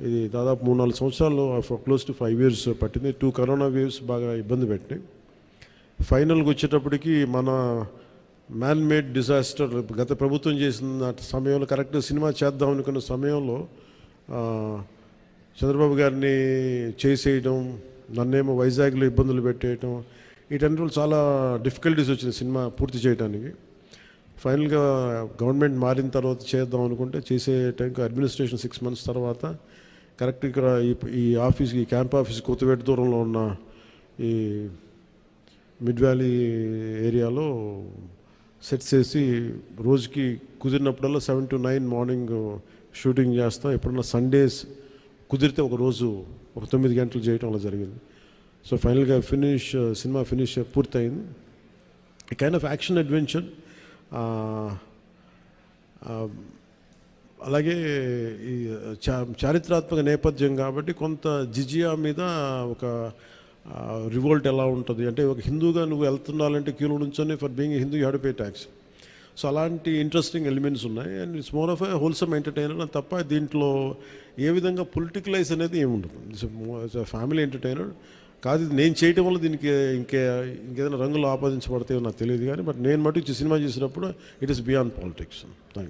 ఇది దాదాపు మూడు నాలుగు సంవత్సరాలు క్లోజ్ టు ఫైవ్ ఇయర్స్ పట్టింది. టూ కరోనా వేవ్స్ బాగా ఇబ్బంది పెట్టినాయి. ఫైనల్కి వచ్చేటప్పటికి మన మ్యాన్ మేడ్ డిజాస్టర్ గత ప్రభుత్వం చేసిన సమయంలో కరెక్ట్ సినిమా చేద్దాం అనుకున్న సమయంలో చంద్రబాబు గారిని చేసేయడం నన్నేమో వైజాగ్లో ఇబ్బందులు పెట్టేయటం వీటన్నిటిలో చాలా డిఫికల్టీస్ వచ్చింది సినిమా పూర్తి చేయడానికి ఫైనల్గా గవర్నమెంట్ మారిన తర్వాత చేద్దాం అనుకుంటే చేసే టైంకి అడ్మినిస్ట్రేషన్ సిక్స్ మంత్స్ తర్వాత కరెక్ట్ ఇక్కడ ఈ ఈ ఆఫీస్కి ఈ క్యాంప్ ఆఫీస్ కొత్తపేట దూరంలో ఉన్న ఈ మిడ్ వ్యాలీ ఏరియాలో సెట్ చేసి రోజుకి కుదిరినప్పుడల్లా seven to nine morning shooting చేస్తాం. ఎప్పుడన్నా సండేస్ కుదిరితే ఒక రోజు ఒక తొమ్మిది గంటలు చేయటం అలా జరిగింది. సో ఫైనల్గా ఫినిష్ సినిమా ఫినిష్ పూర్తయింది. ఈ కైండ్ ఆఫ్ యాక్షన్ అడ్వెంచర్ అలాగే ఈ చా చారిత్రాత్మక నేపథ్యం కాబట్టి కొంత జిజియా మీద ఒక రివోల్ట్ ఎలా ఉంటుంది? అంటే ఒక హిందూగా నువ్వు వెళ్తుండాలంటే క్యూలో నుంచొని for being Hindu you have pay tax so అలాంటి ఇంట్రెస్టింగ్ ఎలిమెంట్స్ ఉన్నాయి. And it's more of a wholesome entertainer తప్ప దీంట్లో ఏ విధంగా పొలిటికలైజ్ అనేది ఏముండదు. ఇట్స్ ఫ్యామిలీ ఎంటర్టైనర్ కాదు నేను చేయటం వల్ల దీనికి ఇంకే ఇంకేదైనా రంగులు ఆపాదించబడతాయో నాకు తెలియదు కానీ బట్ నేను మటు సినిమా చేసినప్పుడు it is beyond politics thank